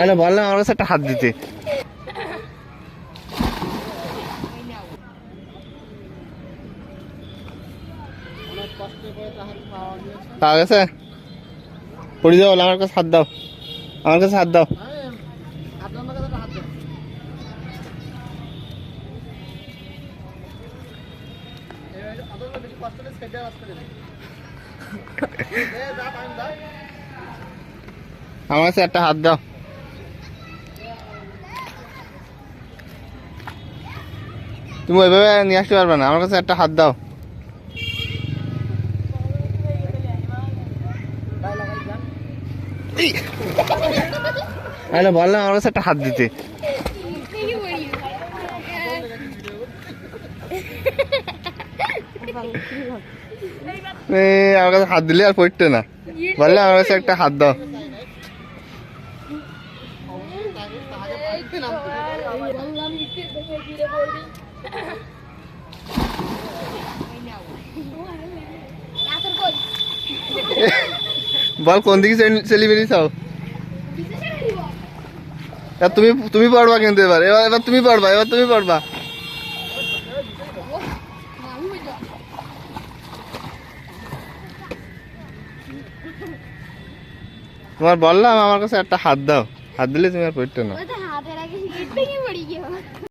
আরে বললাম আমার কাছে একটা হাত দিতে। পাওয়া গেছে? পড়ি যাও, আমার কাছে হাত দাও। আমার কাছে হাত দাও। আমার কাছে একটা হাত দাও। তুমি ওইভাবে নিয়ে আসতে পারবে না। আমার কাছে একটা হাত দাও। বললাম আমার কাছে একটা হাত দিতে। আমার কাছে হাত দিলে আর পড়তে না। বললে আমার কাছে একটা হাত দাও। বল, কোন দিকে সেলিব্রিটি চাও? এবার তুমি তুমি পারবা কিন্তু এবার। এবার এবার তুমি পারবা এবার তুমি পারবা তোমার বললাম আমার কাছে একটা হাত দাও। হাত দিলে তুমি আর পড়তে না।